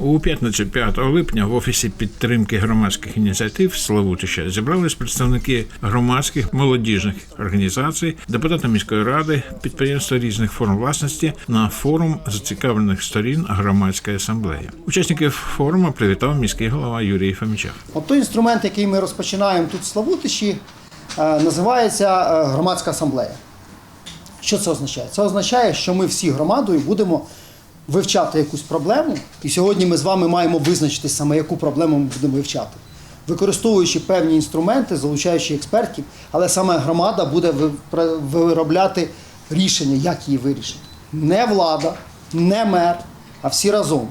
У п'ятницю 5 липня в офісі підтримки громадських ініціатив Славутища зібрались представники громадських молодіжних організацій, депутати міської ради, підприємства різних форм власності на форум зацікавлених сторін громадської асамблеї. Учасників форуму привітав міський голова Юрій Фомічев. От той інструмент, який ми розпочинаємо тут в Славутичі, е, називається е, громадська асамблея. Що це означає? Це означає, що ми всі громадою будемо вивчати якусь проблему, і сьогодні ми з вами маємо визначити саме, яку проблему ми будемо вивчати. Використовуючи певні інструменти, залучаючи експертів, але саме громада буде виробляти рішення, як її вирішити. Не влада, не мер, а всі разом.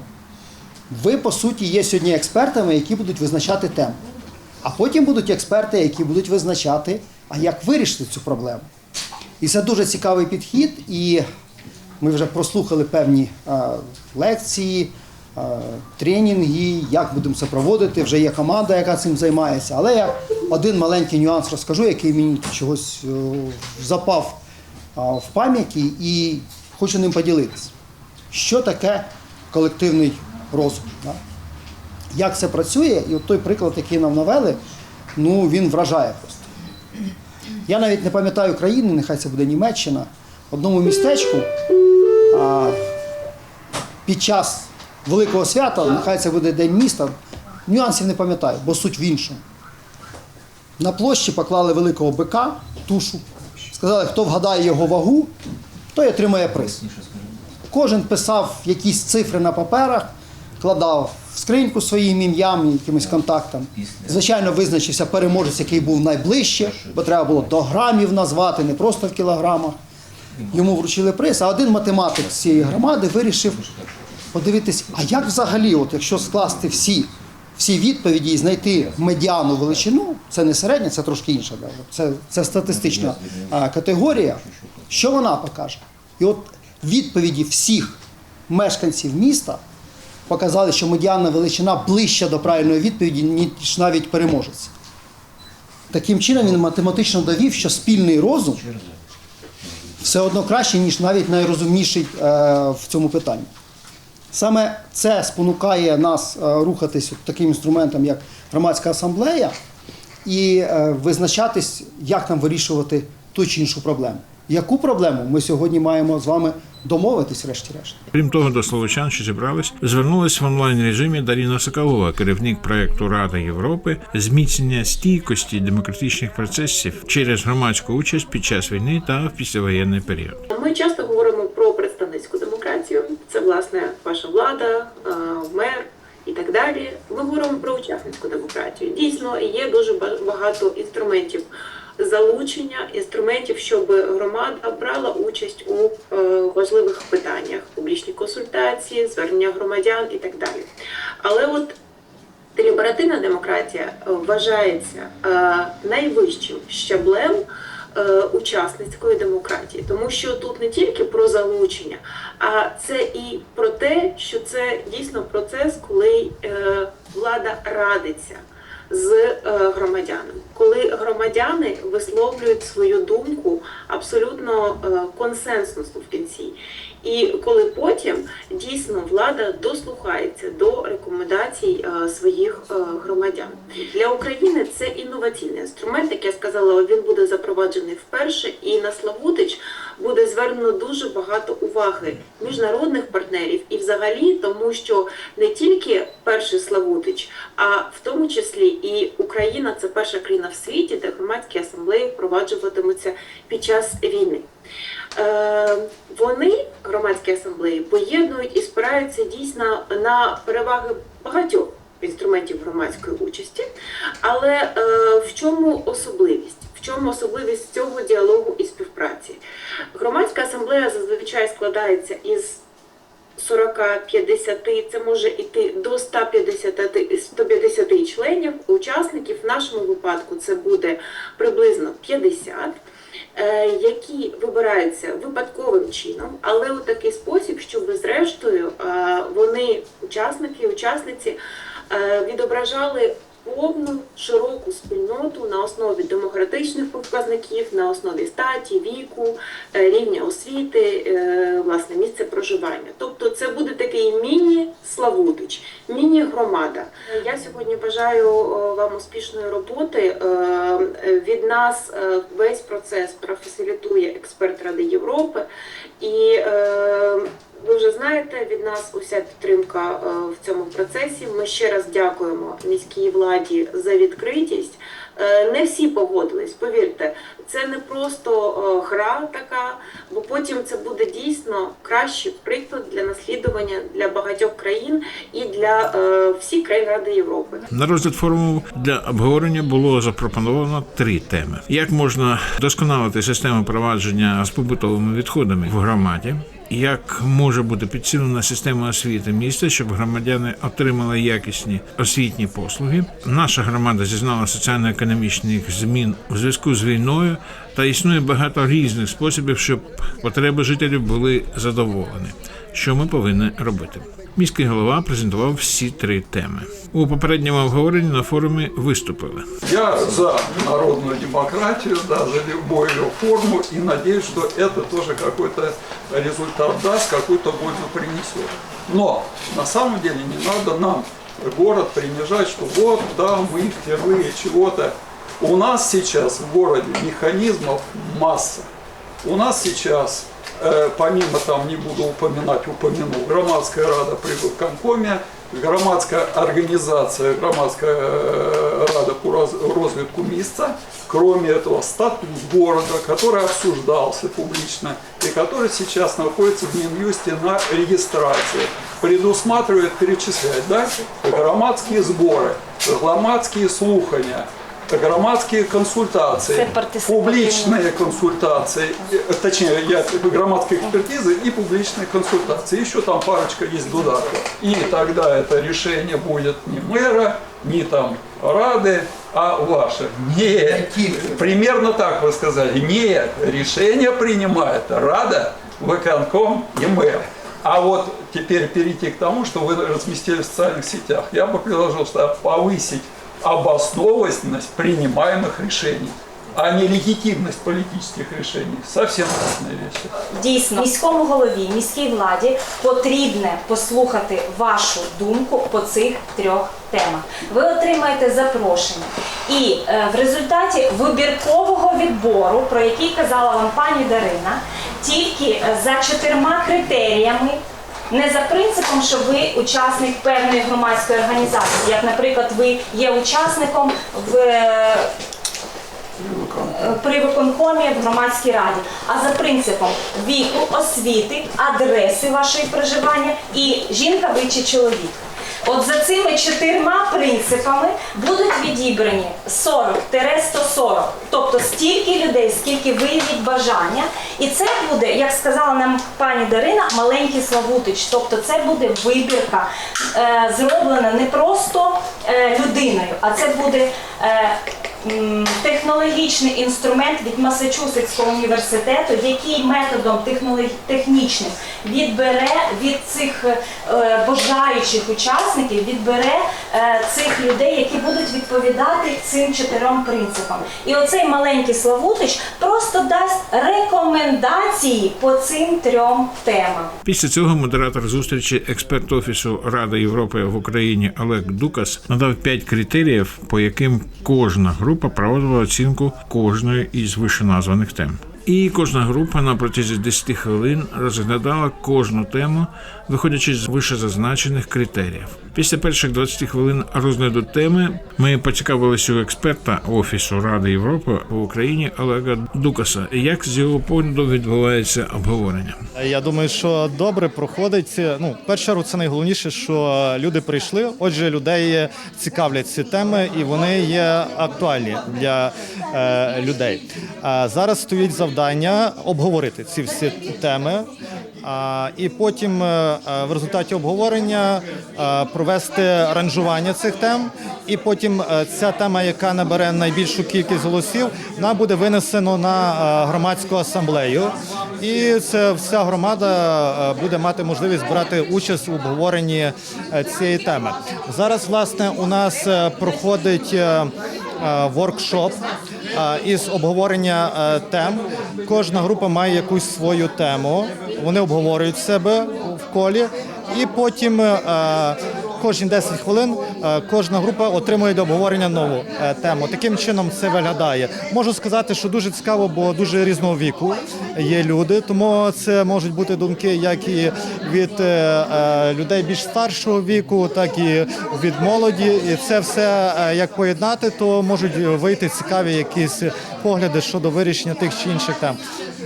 Ви, по суті, є сьогодні експертами, які будуть визначати тему. А потім будуть експерти, які будуть визначати, а як вирішити цю проблему. І це дуже цікавий підхід, і ми вже прослухали певні лекції, тренінги, як будемо це проводити. Вже є команда, яка цим займається. Але я один маленький нюанс розкажу, який мені чогось запав в пам'яті, і хочу ним поділитися. Що таке колективний розум? Як це працює, і от той приклад, який нам навели, ну він вражає просто. Я навіть не пам'ятаю країни, нехай це буде Німеччина, одному містечку а, під час великого свята, нехай це буде День міста, нюансів не пам'ятаю, бо суть в іншому. На площі поклали великого бика, тушу, сказали, хто вгадає його вагу, той отримає приз. Кожен писав якісь цифри на паперах, кладав в скриньку своїм ім'ям, якимось контактам. Звичайно, визначився переможець, який був найближче, бо треба було до грамів назвати, не просто в кілограмах. Йому вручили приз, а один математик з цієї громади вирішив подивитись, а як взагалі, от якщо скласти всі, всі відповіді і знайти медіану величину, це не середня, це трошки інша, це, це статистична категорія, що вона покаже? І от відповіді всіх мешканців міста показали, що медіанна величина ближча до правильної відповіді, ніж навіть переможець. Таким чином він математично довів, що спільний розум все одно краще, ніж навіть найрозумніший е, в цьому питанні. Саме це спонукає нас е, рухатись таким інструментом, як громадська асамблея, і е, визначатись, як нам вирішувати ту чи іншу проблему. Яку проблему ми сьогодні маємо з вами домовитись, врешті-решт? Крім того, до словочан, що зібрались, звернулась в онлайн режимі Даріна Соколова, керівник проекту Рада Європи, зміцнення стійкості демократичних процесів через громадську участь під час війни та в післявоєнний період. Ми часто говоримо про представницьку демократію. Це власне ваша влада, е, мер і так далі. Ми говоримо про учасницьку демократію. Дійсно, є дуже ба- багато інструментів залучення, інструментів, щоб громада брала участь у е, важливих питаннях, публічні консультації, звернення громадян і так далі. Але от Деліберативна демократія е, вважається е, найвищим щаблем учасницької демократії, тому що тут не тільки про залучення, а це і про те, що це дійсно процес, коли влада радиться з е, громадянами, коли громадяни висловлюють свою думку абсолютно е, консенсусно в кінці. І коли потім дійсно влада дослухається до рекомендацій е, своїх е, громадян для України це інноваційний інструмент, як я сказала, він буде запроваджений вперше, і на Славутич буде звернено дуже багато уваги міжнародних партнерів і взагалі, тому що не тільки перший Славутич, а в тому числі і Україна це перша країна в світі, де громадські асамблеї впроваджуватимуться під час війни. Е, вони, громадські асамблеї, поєднують і спираються дійсно на переваги багатьох інструментів громадської участі. Але е, в чому особливість? В чому особливість цього діалогу і співпраці? Громадська асамблея зазвичай складається із 40-50, це може йти до 150, 150 членів, учасників. В нашому випадку це буде приблизно 50, е, які вибираються випадковим чином, але у такий спосіб, щоб зрештою е, вони, учасники, учасниці, е, відображали повну широку спільноту на основі демократичних показників, на основі статі, віку, е, рівня освіти, е, власне, місце проживання. Тобто це буде такий міні-Славутич, міні-громада. Я сьогодні бажаю е, вам успішної роботи. Від нас весь процес профасилітує експерт Ради Європи. І ви вже знаєте, від нас уся підтримка е, в цьому процесі. Ми ще раз дякуємо міській владі за відкритість. Е, Не всі погодились, повірте, це не просто е, гра така, бо потім це буде дійсно кращий приклад для наслідування для багатьох країн і для всіх країн Ради Європи. На розгляд форуму для обговорення було запропоновано три теми: як можна досконалити систему провадження з побутовими відходами в громаді. Як може бути підсилена система освіти міста, щоб громадяни отримали якісні освітні послуги? Наша громада зізнала соціально-економічних змін у зв'язку з війною, та існує багато різних способів, щоб потреби жителів були задоволені. Що ми повинні робити? Міський голова презентував всі три теми. У попередньому обговоренні на форумі виступили Я за народную демократию, да, за любую ее форму и надеюсь, что это тоже какой-то результат даст, какую-то пользу принесет. Но на самом деле не надо нам город принижать, что вот, да, мы впервые чего-то. У нас сейчас в городе механизмов масса. У нас сейчас, э, помимо там, не буду упоминать, упомяну, громадская рада при виконкомі, громадська організація, громадська э, рада по роз- розвитку міста, кроме этого статус города, который обсуждался публично и который сейчас находится в Минюсте на регистрации, предусматривает перечислять дальше громадские сборы, громадские слухания, Та громадські консультації, публічні консультації, э, точніше, громадські експертизи экспертизы и публичные консультации, еще там парочка есть додатков. И тогда это решение будет не мэра, не там Рады, а ваше. Ні, примерно так вы сказали. Ні, решение принимает рада, виконком и мер. А вот теперь перейти к тому, что вы разместили в социальных сетях. Я бы предложил, что повысить обоснованность принимаемых решений, а не легитимность политических решений. Совсем разные вещи. Дійсно, міському голові, міській владі потрібне послухати вашу думку по цих трьох темах. Ви отримаєте запрошення. І е, в результаті вибіркового відбору, про який казала вам пані Дарина, тільки е, за чотирма критеріями. Не за принципом, що ви учасник певної громадської організації, як, наприклад, ви є учасником в е, при виконкомі в громадській раді, а за принципом віку, освіти, адреси вашої проживання і жінка ви чи чоловік. От за цими чотирма принципами будуть відібрані 40-140, тобто стільки людей, скільки виявить бажання. І це буде, як сказала нам пані Дарина, маленький Славутич. Тобто це буде вибірка, е, зроблена не просто е, людиною, а це буде. Е, технологічний інструмент від Масачусетського університету, який методом технічним відбере від цих е, бажаючих учасників, відбере е, цих людей, які будуть відповідати цим чотирьом принципам. І оцей маленький Славутич просто дасть рекомендації по цим трьом темам. Після цього модератор зустрічі експерт офісу Ради Європи в Україні Олег Дукас надав п'ять критеріїв, по яким кожна група проводила оцінку кожної із вишеназваних тем. І кожна група на протязі 10 хвилин розглядала кожну тему, виходячи з вищезазначених критеріїв. Після перших 20 хвилин розгляду теми ми поцікавилися у експерта офісу Ради Європи в Україні Олега Дукаса, як з його погляду відбувається обговорення. Я думаю, що добре проходить. Ну, в першу це найголовніше, що люди прийшли. Отже, людей цікавлять ці теми, і вони є актуальні для е, людей. А зараз стоїть завдання обговорити ці всі теми. І потім е, е, в результаті обговорення е, провести ранжування цих тем. І потім ця тема, яка набере найбільшу кількість голосів, вона буде винесено на громадську асамблею. І це вся громада буде мати можливість брати участь у обговоренні цієї теми. Зараз, власне, у нас проходить воркшоп із обговорення е, тем. Кожна група має якусь свою тему. Вони обговорюють себе в колі, і потім е, кожні 10 хвилин е, кожна група отримує до обговорення нову е, тему. Таким чином це виглядає. Можу сказати, що дуже цікаво, бо дуже різного віку є люди, тому це можуть бути думки як і від е, людей більш старшого віку, так і від молоді. І це все як поєднати, то можуть вийти цікаві якісь погляди щодо вирішення тих чи інших тем.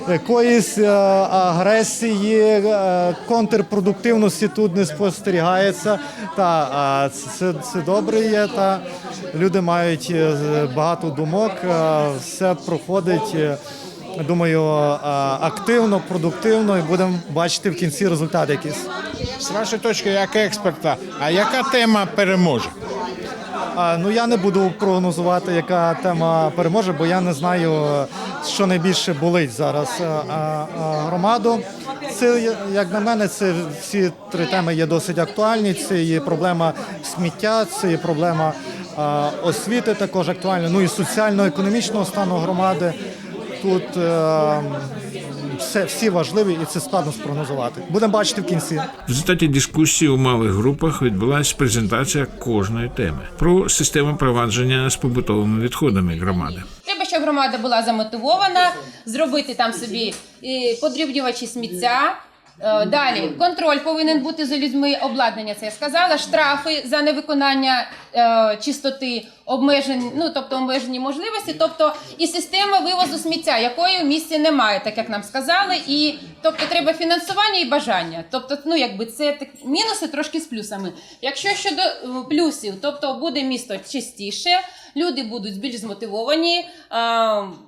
Якоїсь е, агресії, е, контрпродуктивності тут не спостерігається. Та це, це, добре є. Та люди мають е, багато думок. Все проходить. Думаю, активно, продуктивно, і будемо бачити в кінці результат якийсь. З вашої точки, як експерта, а яка тема переможе? Ну я не буду прогнозувати, яка тема переможе, бо я не знаю, е, що найбільше болить зараз е, а, а, громаду. Це як на мене, це всі три теми є досить актуальні. Це є проблема сміття, це є проблема освіти, також актуальна. Ну і соціально-економічного стану громади. Тут е, все всі важливі і це складно спрогнозувати. Будемо бачити в кінці. В результаті дискусії у малих групах відбулася презентація кожної теми про систему провадження з побутовими відходами громади. Треба, щоб громада була замотивована, зробити там собі е, подрібнювачі сміття. Е, Далі контроль повинен бути за людьми. Обладнання це я сказала. Штрафи за невиконання е, чистоти, обмежень, ну тобто обмежені можливості, тобто і система вивозу сміття, якої в місті немає, так як нам сказали. І тобто треба фінансування і бажання. Тобто, ну якби це так мінуси трошки з плюсами. Якщо щодо е, плюсів, тобто буде місто чистіше. Люди будуть більш змотивовані,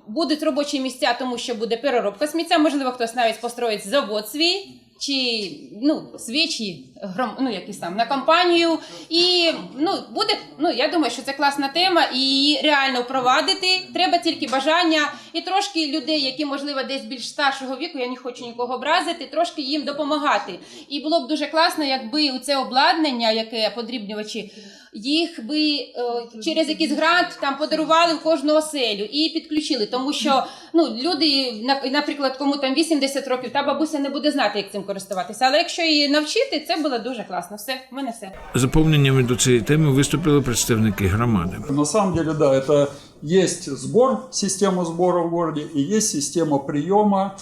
будуть робочі місця, тому що буде переробка сміття. Можливо, хтось навіть построїть завод свій чи ну свічі гром, ну якісь там на компанію. І ну буде. Ну я думаю, що це класна тема, і її реально впровадити. Треба тільки бажання і трошки людей, які можливо десь більш старшого віку. Я не хочу нікого образити, трошки їм допомагати. І було б дуже класно, якби у це обладнання, яке подрібнювачі. Їх би е, через якийсь грант там подарували в кожну оселю і підключили, тому що ну люди, наприклад, кому там 80 років, та бабуся не буде знати, як цим користуватися. Але якщо її навчити, це було дуже класно. Все, в мене все. Заповненнями до цієї теми виступили представники громади. На самом деле, да, это есть сбор, система сбора в городе, и есть система приема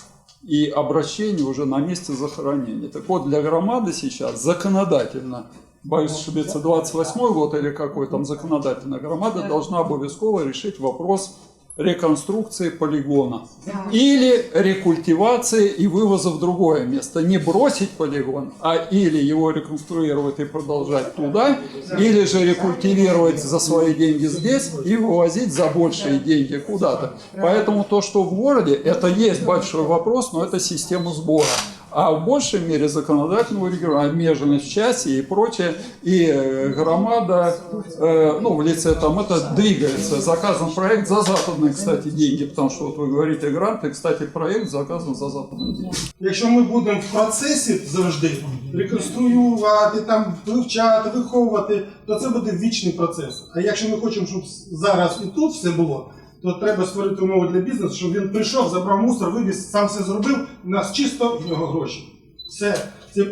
и обращения уже на месте захоронения. Так вот, для громады сейчас законодательно, боюсь ошибиться, 28 год или какой там законодательно, громада должна обовязково решить вопрос реконструкции полигона. Или рекультивации и вывоза в другое место. Не бросить полигон, а или его реконструировать и продолжать туда, или же рекультивировать за свои деньги здесь и вывозить за большие деньги куда-то. Поэтому то, что в городе, это есть большой вопрос, но это система сбора. А в большей мере законодательного регулирования, обмеженность в часе и прочее, и э, громада, э, ну, в лице там это двигается. Заказан проект за западные, кстати, деньги, потому что вот вы говорите гранты, кстати, проект заказан за западные деньги. Якщо ми будемо в процесі завжди реконструювати, там вивчати, виховувати, то це буде вічний процес. А якщо ми хочемо, щоб зараз і тут все було, то треба створити умови для бізнесу, щоб він прийшов, забрав мусор, вивіз, сам все зробив. У нас чисто в нього гроші. Все. Це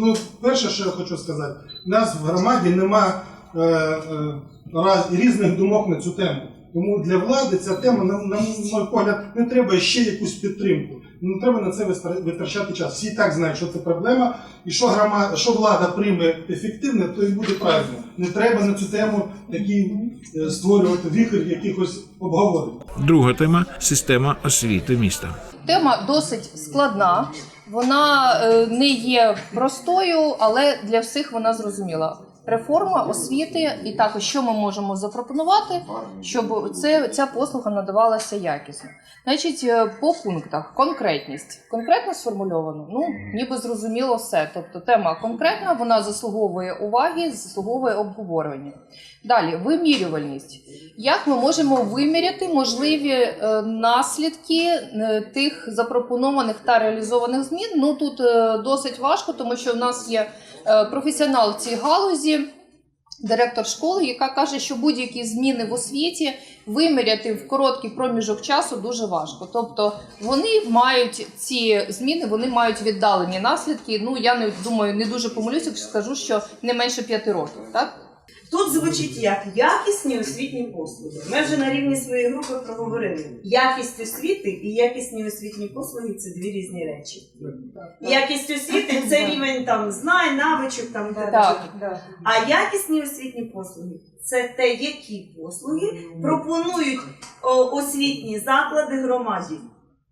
ну, перше, що я хочу сказати, у нас в громаді нема е, е, раз, різних думок на цю тему. Тому для влади ця тема, на, на мій погляд, не треба ще якусь підтримку. Не треба на це витрачати час. Всі так знають, що це проблема, і що громада, що влада прийме ефективне, то і буде правильно. Не треба на цю тему такі створювати віхер якихось обговорень. Друга тема система освіти міста. Тема досить складна. Вона е, не є простою, але для всіх вона зрозуміла. Реформа освіти, і також що ми можемо запропонувати, щоб це, ця послуга надавалася якісно. Значить, е, по пунктах конкретність. Конкретно сформульовано, ну ніби зрозуміло все. Тобто тема конкретна, вона заслуговує уваги, заслуговує обговорення. Далі вимірювальність. Як ми можемо виміряти можливі е, наслідки е, тих запропонованих та реалізованих змін? Ну тут досить важко, тому що в нас є професіонал в цій галузі. Директор школи, яка каже, що будь-які зміни в освіті виміряти в короткий проміжок часу дуже важко. Тобто вони мають ці зміни, вони мають віддалені наслідки. Ну я не думаю, не дуже помилюся, скажу, що не менше п'яти років. Так Тут звучить як якісні освітні послуги. Ми вже на рівні своєї групи проговорили. Якість освіти і якісні освітні послуги це дві різні речі. Якість освіти це рівень там знань, навичок там і Так. далі. А якісні освітні послуги це те, які послуги пропонують освітні заклади громаді.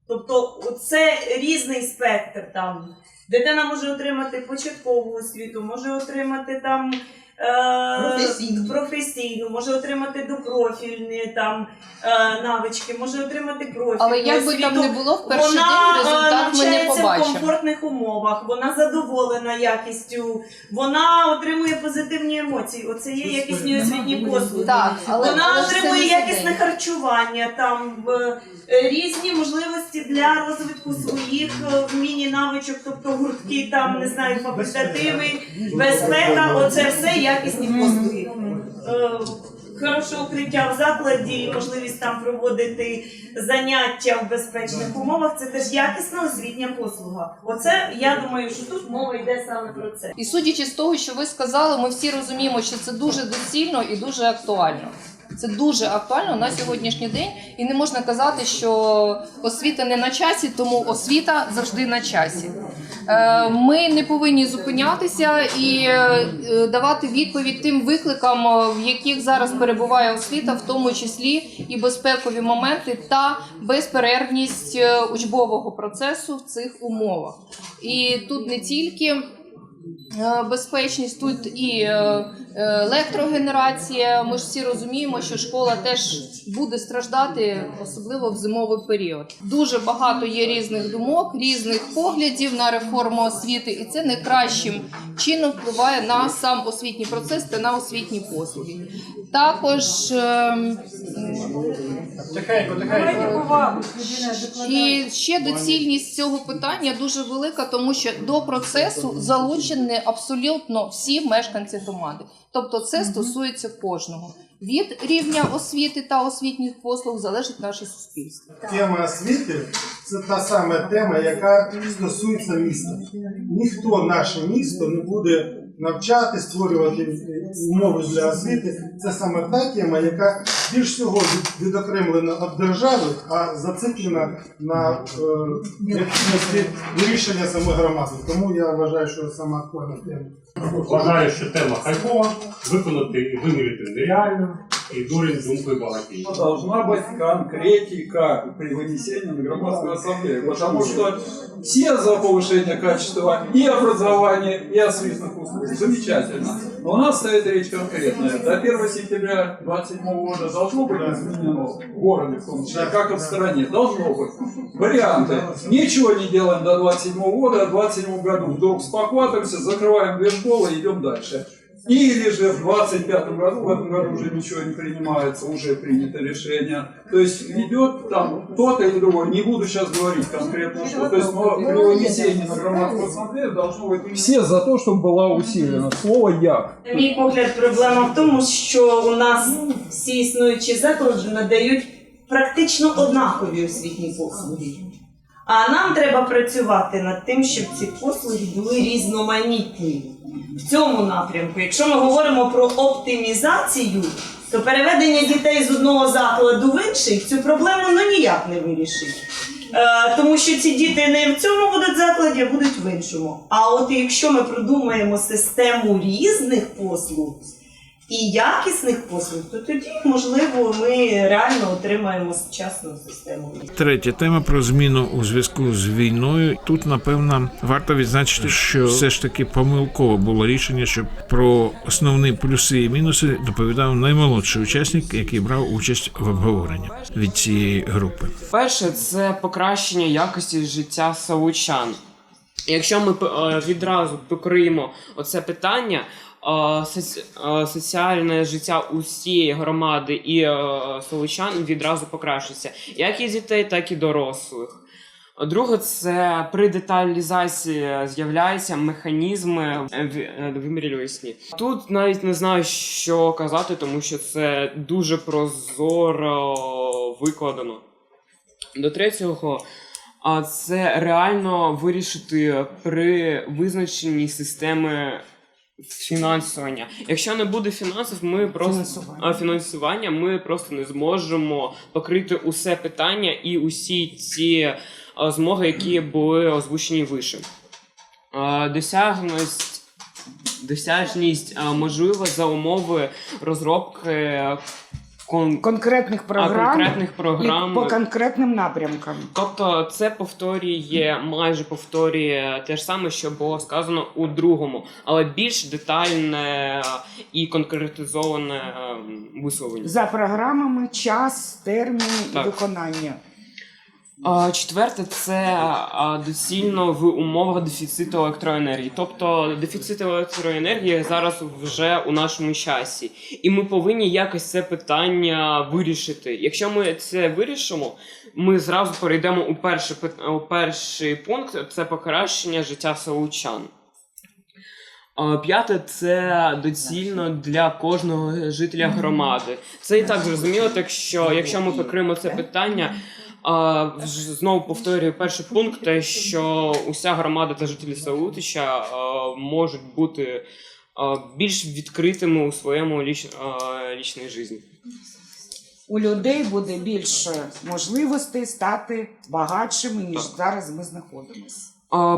Тобто це різний спектр там. Дитина може отримати початкову освіту, може отримати там Професійну. професійну, може отримати допрофільні там е, навички, може отримати профільну але як би освіту. там не було, в перший вона день е, результат ми не навчається в побачимо. комфортних умовах, вона задоволена якістю, вона отримує позитивні емоції. Оце є якісні освітні послуги. Так, але вона ж це отримує не якісне день. харчування, там е, е, різні можливості для розвитку своїх е, вмінь і навичок, тобто гуртки, там не знаю, факультативи, безпека. Оце все якісні послуги. Е, Хороше укриття в закладі, можливість там проводити заняття в безпечних умовах. Це теж якісна освітня послуга. Оце я думаю, що тут мова йде саме про це. І судячи з того, що ви сказали, ми всі розуміємо, що це дуже доцільно і дуже актуально. Це дуже актуально на сьогоднішній день, і не можна казати, що освіта не на часі, тому освіта завжди на часі. Е, Ми не повинні зупинятися і е, давати відповідь тим викликам, е, в яких зараз перебуває освіта, в тому числі і безпекові моменти та безперервність учбового процесу в цих умовах. І тут не тільки безпечність, тут і е, е, електрогенерація. Ми ж всі розуміємо, що школа теж буде страждати, особливо в зимовий період. Дуже багато є різних думок, різних поглядів на реформу освіти, і це найкращим чином впливає на сам освітній процес та на освітні послуги. Також ем, і ще доцільність цього питання дуже велика, тому що до процесу залучені абсолютно всі мешканці громади. Тобто це стосується кожного. Від рівня освіти та освітніх послуг залежить наше суспільство. Тема освіти це та сама тема, яка стосується міста. Ніхто наше місто не буде навчати, створювати умови для освіти. Це саме та тема, яка більш всього від- відокремлена від держави, а зациклена на е, необхідності вирішення саме громади. Тому я вважаю, що саме актуальна тема. Вважаю, що тема хайпова, виконати і виміряти нереально, і дурень з думкою багатій. Должна быть конкретика при вынесении на громадскую ассамблею, потому что все за повышение качества и образования, и освітних услуг. Замечательно. Но у нас стоит речь конкретная. До 1 сентября 2027 года должно быть изменено в городе, в том числе, как и в стране. Должно быть. Варианты. Ничего не делаем до 27 года, а в 27 году вдруг спохватываемся, закрываем две школы и идем дальше. Или же в 25 году, в этом году уже ничего не принимается, уже принято решение. То есть идет там то-то или другое. Не буду сейчас говорить конкретно что. То есть но при вынесении на громадскую ассамблею должно быть... Все за то, чтобы была усилена. Слово «як». На мій погляд, проблема в тому, що у нас всі існуючі заклади надають практично однакові освітні послуги. А нам треба працювати над тим, щоб ці послуги були різноманітні в цьому напрямку. Якщо ми говоримо про оптимізацію, то переведення дітей з одного закладу в інший цю проблему ну ніяк не вирішить. Е, тому що ці діти не в цьому будуть закладі, а будуть в іншому. А от якщо ми продумаємо систему різних послуг, і якісних послуг, то тоді, можливо, ми реально отримаємо сучасну систему. Третя тема про зміну у зв'язку з війною. Тут напевно варто відзначити, що все ж таки помилково було рішення, щоб про основні плюси і мінуси доповідав наймолодший учасник, який брав участь в обговоренні від цієї групи. Перше, це покращення якості життя савучан. Якщо ми е, відразу покриємо оце питання, е, е, соціальне життя усієї громади і савучан відразу покращиться, як і дітей, так і дорослих. Друге, це при деталізації з'являються механізми в- е. Тут навіть не знаю, що казати, тому що це дуже прозоро викладено. До третього, це реально вирішити при визначенні системи фінансування. Якщо не буде фінансів, ми просто а, фінансування, ми просто не зможемо покрити усе питання і усі ці змоги, які були озвучені вище. А, Досягність досяжність можлива за умови розробки кон- конкретних програм, а, конкретних програм. і по конкретним напрямкам. Тобто це повторює, майже повторює те ж саме, що було сказано у другому, але більш детальне і конкретизоване е, висловлення. За програмами, час, термін Так. і виконання. Четверте, це доцільно в умовах дефіциту електроенергії. Тобто дефіцит електроенергії зараз вже у нашому часі, і ми повинні якось це питання вирішити. Якщо ми це вирішимо, ми зразу перейдемо у перший у перший пункт це покращення життя селучан. А, П'яте це доцільно для кожного жителя громади. Це і так зрозуміло, так що якщо ми покриємо це питання, а, знову повторюю перший пункт, те, що уся громада та жителі Саутича а, можуть бути а, більш відкритими у своєму ліч, а, лічній житті. У людей буде більше можливостей стати багатшими, ніж зараз ми знаходимося.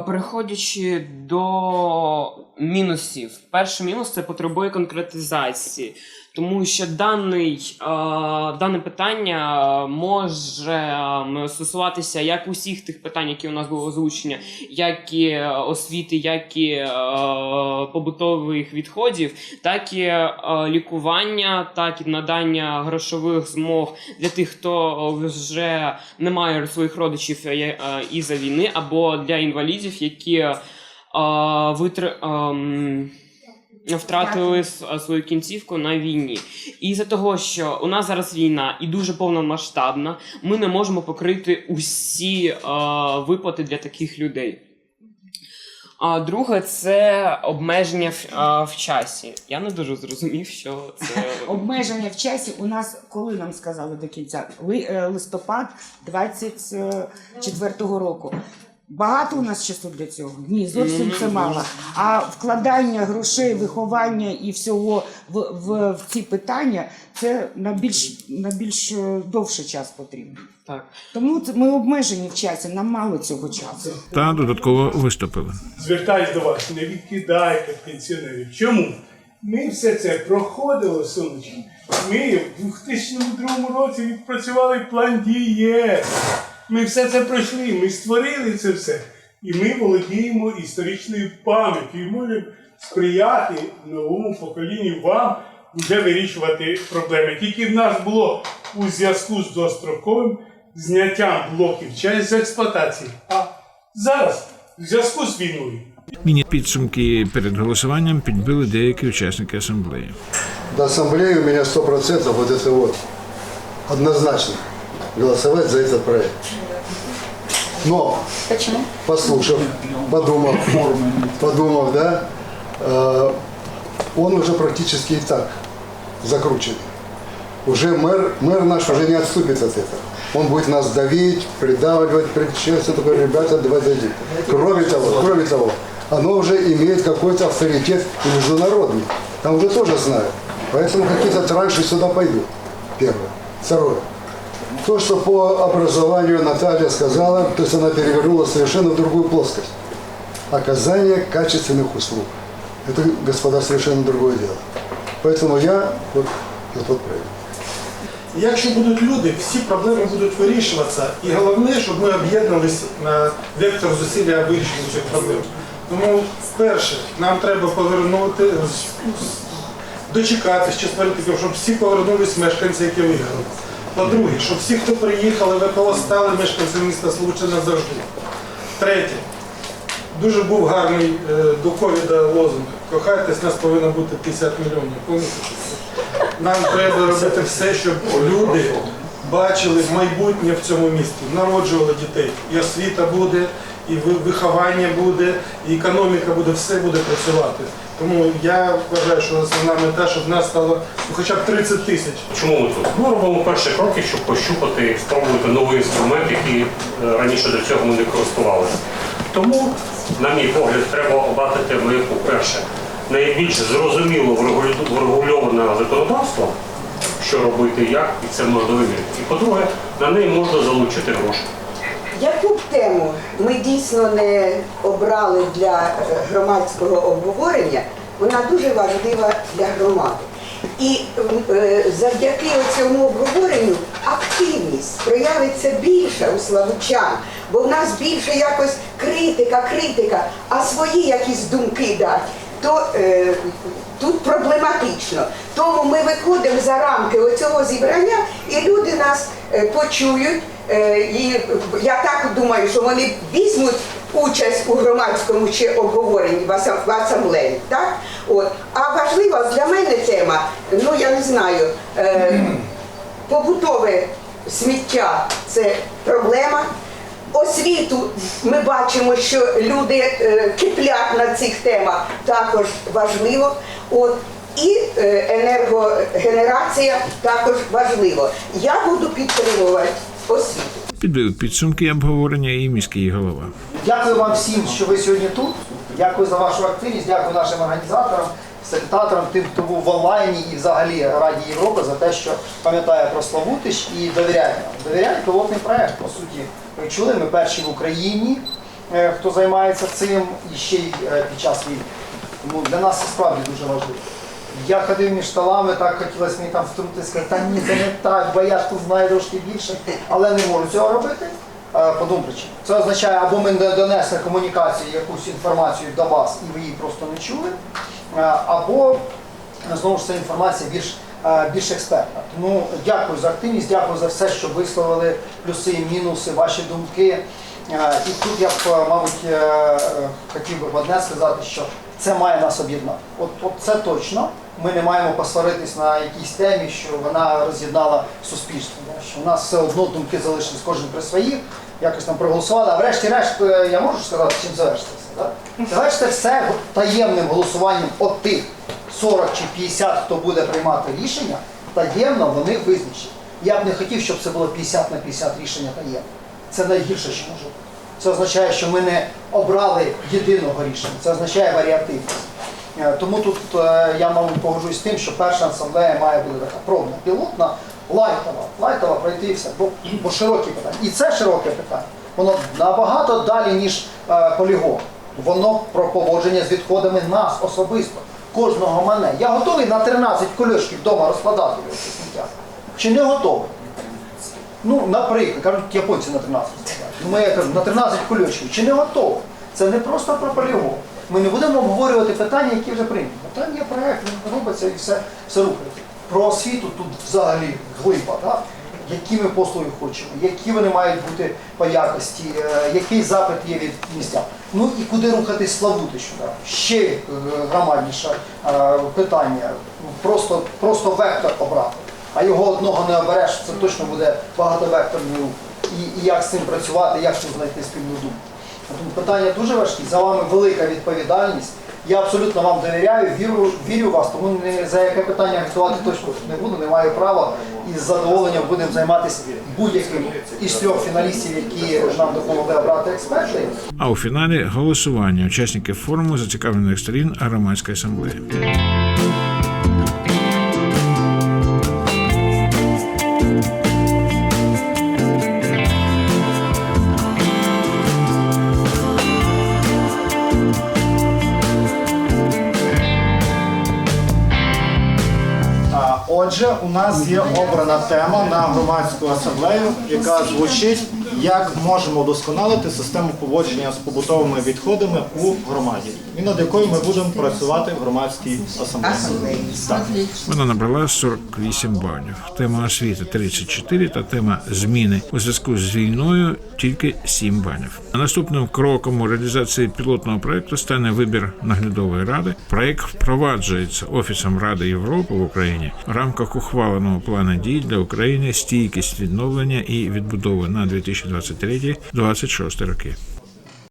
Переходячи до мінусів, перший мінус це потребує конкретизації, тому що даний, а, дане питання може ем, стосуватися як усіх тих питань, які у нас були озвучені, як і е, освіти, як і е, побутових відходів, так і е, лікування, так і надання грошових змог для тих, хто вже не має своїх родичів е, е, із-за війни, або для інвалідів, які е, витр... втратили е, свою кінцівку на війні. І за того, що у нас зараз війна і дуже повномасштабна, ми не можемо покрити усі е, виплати для таких людей. А друге, це обмеження в, е, в часі. Я не дуже зрозумів, що це. Обмеження в часі у нас, коли нам сказали до кінця, ли- е, листопад 24-го року. Багато у нас часу для цього? Ні, зовсім це мало. А вкладання грошей, виховання і всього в, в, в ці питання це на більш на більш е, довший час потрібно. Так. Тому це- ми обмежені в часі, нам мало цього часу. Та додатково виступили. звертаюсь до вас, не відкидайте пенсіонерів. Чому? Ми все це проходили, сонечки. Ми в 2002 році відпрацювали план діє. Ми все це пройшли, ми створили це все. І ми володіємо історичною пам'яттю і можемо сприяти новому поколінню вам вже вирішувати проблеми. Тільки в нас було у зв'язку з достроковим зняттям блоків через експлуатації. А зараз в зв'язку з війною Міні підсумки перед голосуванням підбили деякі учасники асамблеї. До ассамблеи у меня 100% вот это вот однозначно голосовать за этот проект. Но, Почему? послушав, подумав, подумав, да, э, он уже практически и так закручен. Уже мэр, мэр наш уже не отступит от этого. Он будет нас давить, придавливать, причем все такое, ребята, давайте дадим. Кроме того, кроме того, оно уже имеет какой-то авторитет и международный. Там уже тоже знают. Поэтому какие-то транши сюда пойдут. Первое. Второе. То, что по образованию Наталья сказала, то есть она перевернула совершенно в другую плоскость. Оказание качественных услуг. Это, господа, совершенно другое дело. Поэтому я вот на тот проект. Якщо будуть люди, всі проблеми будуть вирішуватися. І головне, щоб ми об'єднались на вектор зусилля вирішення цих проблем. Тому, перше, нам треба повернути, з- дочекатись чи створити, щоб всі повернулись мешканці, які виграли. По-друге, щоб всі, хто приїхали, ВПО стали мешканцями міста Случина завжди. Третє. Дуже був гарний е, до ковіда лозунг. Кохайтесь, нас повинно бути 50 мільйонів. Пам'ятаєте? Нам треба робити все, щоб люди бачили майбутнє в цьому місті, народжували дітей. І освіта буде, і виховання буде, і економіка буде, все буде працювати. Тому я вважаю, що основна мета, щоб в нас стало ну, хоча б 30 тисяч. Чому ми тут? Ми робимо перші кроки, щоб пощупати і спробувати новий інструмент, який е, раніше до цього ми не користувалися. Тому, на мій погляд, треба обрати тему, яку перше найбільш зрозуміло врегульоване законодавство, що робити, як, і це можна виміряти. І по-друге, на неї можна залучити гроші. Яку б тему ми дійсно не обрали для е, громадського обговорення, вона дуже важлива для громади. І е, завдяки цьому обговоренню активність проявиться більше у славучан, бо в нас більше якось критика, критика, а свої якісь думки дати. То е, тут проблематично. Тому ми виходимо за рамки оцього зібрання, і люди нас е, почують. Е, і я так думаю, що вони візьмуть участь у громадському ще обговоренні в асамблеї. Так? От. А важлива для мене тема, ну я не знаю, е, побутове сміття це проблема. Освіту ми бачимо, що люди е, киплять на цих темах також важливо. От і е, енергогенерація також важливо. Я буду підтримувати освіту. Підбив підсумки обговорення і міський голова. Дякую вам всім, що ви сьогодні тут. Дякую за вашу активність, дякую нашим організаторам, секретаторам, тим, хто був в онлайні і взагалі Раді Європи за те, що пам'ятає про Славутич і довіряє нам. Довіряє пілотний проект. По суті, чули, ми перші в Україні, е, хто займається цим і ще й е, під час війни. Тому для нас це справді дуже важливо. Я ходив між столами, так хотілося мені там втрутитися, сказати, та ні, це не так, бо я ж тут знаю трошки більше, але не можу цього робити. Е, По двом причинам. Це означає, або ми не донесли комунікацію, якусь інформацію до вас, і ви її просто не чули, або знову ж ця інформація більш, більш експертна. Тому дякую за активність, дякую за все, що висловили плюси і мінуси, ваші думки. Е, І тут я б, е, мабуть, е, е, хотів би одне сказати, що це має нас об'єднати. От, от це точно. Ми не маємо посваритись на якійсь темі, що вона роз'єднала суспільство. Що у нас все одно думки залишились кожен при своїх, якось там проголосували. А врешті-решт, е, я можу сказати, чим завершиться все. Да? Все таємним голосуванням от тих 40 чи 50, хто буде приймати рішення, таємно вони визначать. Я б не хотів, щоб це було 50 на 50 рішення таємно. Це найгірше, що може бути. Це означає, що ми не обрали єдиного рішення. Це означає варіативність. Е, Тому тут е, я, мабуть, погоджуюсь з тим, що перша асамблея має бути така пробна, пілотна, лайтова, лайтова пройти все, бо, бо широкі питання. І це широке питання. Воно набагато далі, ніж е, полігон. Воно про поводження з відходами нас особисто, кожного мене. Я готовий на 13 кульочків вдома розкладати його, сміття. Чи не готовий? Ну, наприклад, кажуть, японці на 13 розкладають. Ну, я кажу, на 13 кульочків. Чи не готовий? Це не просто про полігон. Ми не будемо обговорювати питання, які вже прийняті. Там є проект, він робиться і все, все рухається. Про освіту тут взагалі глиба, так? які ми послуги хочемо, які вони мають бути по якості, е, який запит є від містян. Ну і куди рухатись Славутичу. Ще е, громадніше е, питання. Просто, просто вектор обрати. А його одного не обереш, це точно буде багатовекторний рух. І, і як з цим працювати, як тут знайти спільну думку. Тому питання дуже важкі, за вами велика відповідальність. Я абсолютно вам довіряю, вірю, вірю вас, тому не за яке питання агітувати точку не буду, не маю права. І з задоволенням будемо займатися будь-яким із трьох фіналістів, які нам допомогли обрати експерти. А у фіналі голосування учасників форуму зацікавлених сторін громадської асамблеї. Нас є обрана тема на громадську асамблею, яка звучить, як можемо вдосконалити систему поводження з побутовими відходами у громаді, і над якою ми будемо працювати в громадській асамблеї. Вона набрала 48 балів. Тема освіти 34 та тема зміни у зв'язку з війною тільки 7 балів. Наступним кроком у реалізації пілотного проекту стане вибір наглядової ради. Проект впроваджується Офісом Ради Європи в Україні в рамках ухваленого плану дій для України стійкість відновлення і відбудови на 2023-2026 роки.